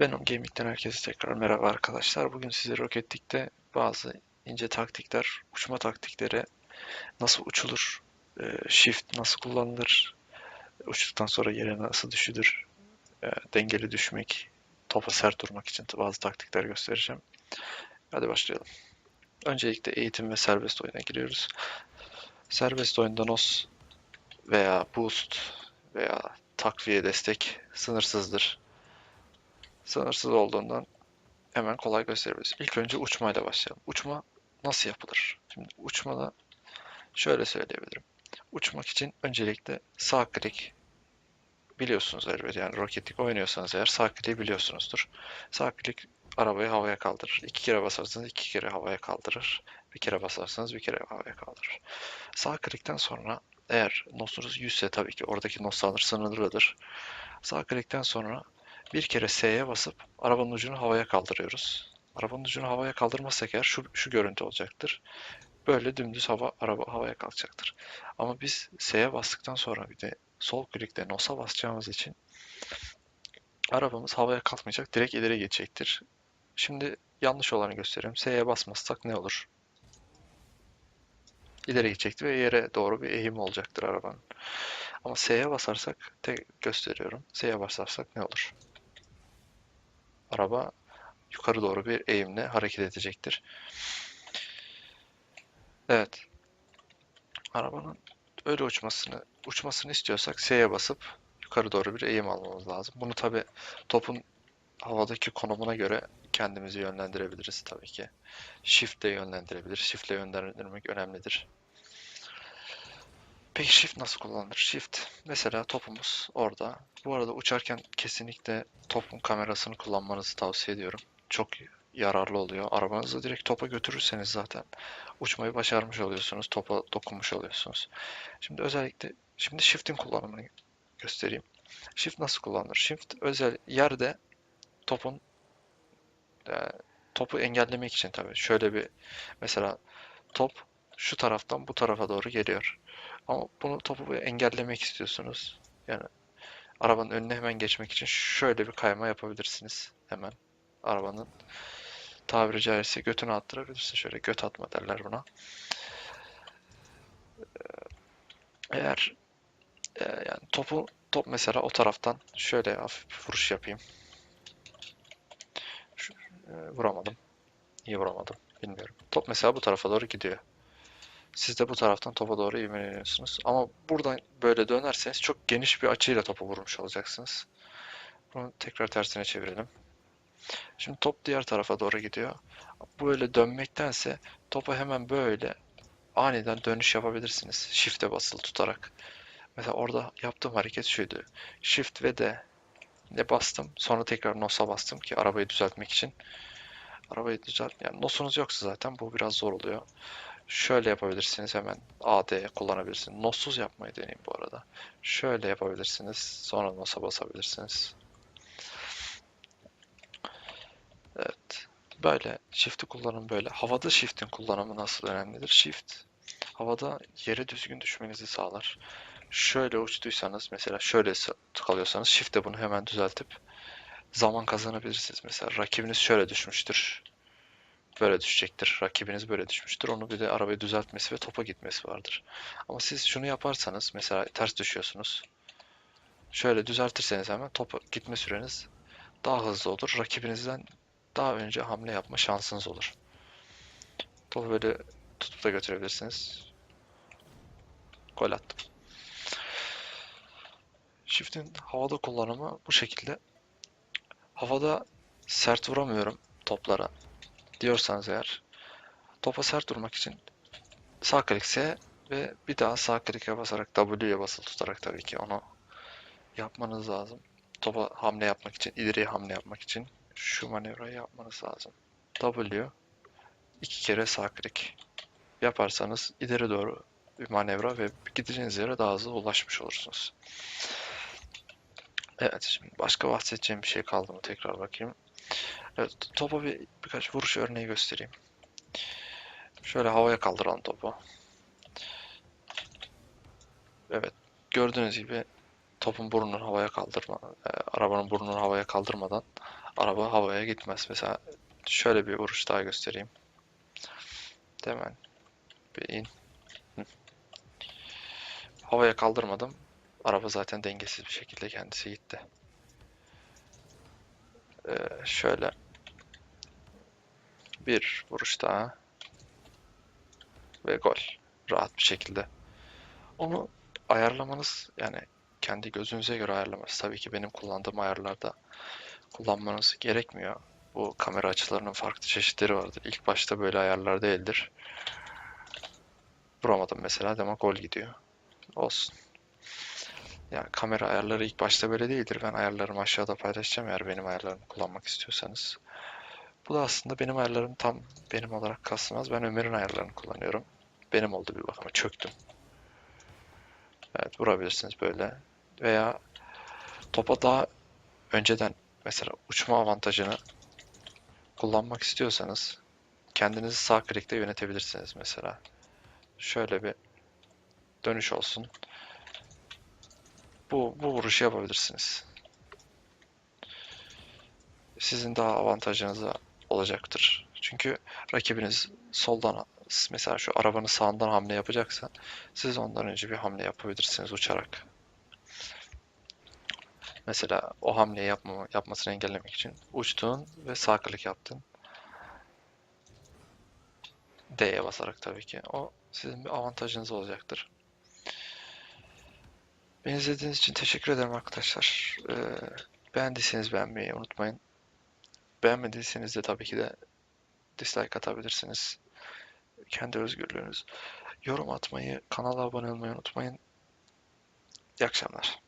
Venom Gaming'den herkese tekrar merhaba arkadaşlar. Bugün size Rocket League'de bazı ince taktikler, uçma taktikleri, nasıl uçulur, e, shift nasıl kullanılır, uçtuktan sonra yere nasıl düşülür, e, dengeli düşmek, topa sert durmak için bazı taktikler göstereceğim. Hadi başlayalım. Öncelikle eğitim ve serbest oyuna giriyoruz. Serbest oyunda NOS veya boost veya takviye destek sınırsızdır sınırsız olduğundan hemen kolay gösterebiliriz. İlk önce uçmayla başlayalım. Uçma nasıl yapılır? Şimdi uçmada şöyle söyleyebilirim. Uçmak için öncelikle sağ klik biliyorsunuz elbet yani roketlik oynuyorsanız eğer sağ kliği biliyorsunuzdur. Sağ klik arabayı havaya kaldırır. İki kere basarsanız iki kere havaya kaldırır. Bir kere basarsanız bir kere havaya kaldırır. Sağ klikten sonra eğer nosunuz 100 ise tabii ki oradaki nos sınırlıdır. Sağ klikten sonra bir kere S'ye basıp arabanın ucunu havaya kaldırıyoruz. Arabanın ucunu havaya kaldırmazsak eğer şu, şu görüntü olacaktır. Böyle dümdüz hava araba havaya kalkacaktır. Ama biz S'ye bastıktan sonra bir de sol klikle NOS'a basacağımız için arabamız havaya kalkmayacak. Direkt ileri geçecektir. Şimdi yanlış olanı göstereyim. S'ye basmazsak ne olur? İleri gidecektir ve yere doğru bir eğim olacaktır arabanın. Ama S'ye basarsak, tek gösteriyorum. S'ye basarsak ne olur? Araba yukarı doğru bir eğimle hareket edecektir. Evet. Arabanın öyle uçmasını uçmasını istiyorsak S'ye basıp yukarı doğru bir eğim almamız lazım. Bunu tabi topun havadaki konumuna göre kendimizi yönlendirebiliriz tabii ki. Shift ile yönlendirebilir. Shift ile yönlendirmek önemlidir. Peki shift nasıl kullanılır? Shift mesela topumuz orada. Bu arada uçarken kesinlikle topun kamerasını kullanmanızı tavsiye ediyorum. Çok yararlı oluyor. Arabanızı direkt topa götürürseniz zaten uçmayı başarmış oluyorsunuz. Topa dokunmuş oluyorsunuz. Şimdi özellikle şimdi shift'in kullanımını göstereyim. Shift nasıl kullanılır? Shift özel yerde topun e, topu engellemek için tabii. Şöyle bir mesela top şu taraftan bu tarafa doğru geliyor. Ama bunu topu engellemek istiyorsunuz. Yani arabanın önüne hemen geçmek için şöyle bir kayma yapabilirsiniz. Hemen arabanın tabiri caizse götünü attırabilirsin. Şöyle göt atma derler buna. Eğer e, yani topu top mesela o taraftan şöyle hafif bir vuruş yapayım. Şu, e, vuramadım. Niye vuramadım bilmiyorum. Top mesela bu tarafa doğru gidiyor. Siz de bu taraftan topa doğru ivmeleniyorsunuz. Ama buradan böyle dönerseniz çok geniş bir açıyla topa vurmuş olacaksınız. Bunu tekrar tersine çevirelim. Şimdi top diğer tarafa doğru gidiyor. Böyle dönmektense topa hemen böyle aniden dönüş yapabilirsiniz. Shift'e basılı tutarak. Mesela orada yaptığım hareket şuydu. Shift ve D ne bastım. Sonra tekrar NOS'a bastım ki arabayı düzeltmek için. Arabayı düzelt. Yani NOS'unuz yoksa zaten bu biraz zor oluyor. Şöyle yapabilirsiniz hemen AD kullanabilirsiniz. Nossuz yapmayı deneyin bu arada. Şöyle yapabilirsiniz. Sonra NOS'a basabilirsiniz. Evet. Böyle shift'i kullanın böyle. Havada shift'in kullanımı nasıl önemlidir? Shift havada yere düzgün düşmenizi sağlar. Şöyle uçtuysanız mesela şöyle kalıyorsanız shift'te bunu hemen düzeltip zaman kazanabilirsiniz. Mesela rakibiniz şöyle düşmüştür böyle düşecektir. Rakibiniz böyle düşmüştür. Onu bir de arabayı düzeltmesi ve topa gitmesi vardır. Ama siz şunu yaparsanız mesela ters düşüyorsunuz. Şöyle düzeltirseniz hemen topa gitme süreniz daha hızlı olur. Rakibinizden daha önce hamle yapma şansınız olur. Topu böyle tutup da götürebilirsiniz. Gol attım. Shift'in havada kullanımı bu şekilde. Havada sert vuramıyorum toplara diyorsanız eğer topa sert durmak için sağ klik S ve bir daha sağ klik'e basarak W'ye basılı tutarak tabii ki onu yapmanız lazım. Topa hamle yapmak için, ileriye hamle yapmak için şu manevrayı yapmanız lazım. W iki kere sağ klik yaparsanız ileri doğru bir manevra ve gideceğiniz yere daha hızlı ulaşmış olursunuz. Evet, şimdi başka bahsedeceğim bir şey kaldı mı tekrar bakayım. Evet, topa bir birkaç vuruş örneği göstereyim. Şöyle havaya kaldıralım topu. Evet, gördüğünüz gibi topun burnunu havaya kaldırma, e, arabanın burnunu havaya kaldırmadan araba havaya gitmez. Mesela şöyle bir vuruş daha göstereyim. Hemen bir in. Havaya kaldırmadım. Araba zaten dengesiz bir şekilde kendisi gitti. Ee, şöyle bir vuruş daha ve gol. Rahat bir şekilde. Onu ayarlamanız yani kendi gözünüze göre ayarlamanız. Tabii ki benim kullandığım ayarlarda kullanmanız gerekmiyor. Bu kamera açılarının farklı çeşitleri vardır. İlk başta böyle ayarlar değildir. Vuramadım mesela demek gol gidiyor. Olsun. Yani kamera ayarları ilk başta böyle değildir. Ben ayarlarımı aşağıda paylaşacağım eğer benim ayarlarımı kullanmak istiyorsanız. Bu da aslında benim ayarlarım tam benim olarak kastımaz. Ben Ömer'in ayarlarını kullanıyorum. Benim oldu bir bakıma çöktüm. Evet vurabilirsiniz böyle. Veya topa daha önceden mesela uçma avantajını kullanmak istiyorsanız kendinizi sağ klikte yönetebilirsiniz mesela. Şöyle bir dönüş olsun. Bu, bu vuruşu yapabilirsiniz. Sizin daha avantajınıza olacaktır. Çünkü rakibiniz soldan mesela şu arabanın sağından hamle yapacaksa siz ondan önce bir hamle yapabilirsiniz uçarak. Mesela o hamleyi yapmama, yapmasını engellemek için uçtun ve sağ klik yaptın. D'ye basarak tabii ki. O sizin bir avantajınız olacaktır. Beni izlediğiniz için teşekkür ederim arkadaşlar. Ee, beğendiyseniz beğenmeyi unutmayın. Beğenmediyseniz de tabii ki de dislike atabilirsiniz. Kendi özgürlüğünüz. Yorum atmayı, kanala abone olmayı unutmayın. İyi akşamlar.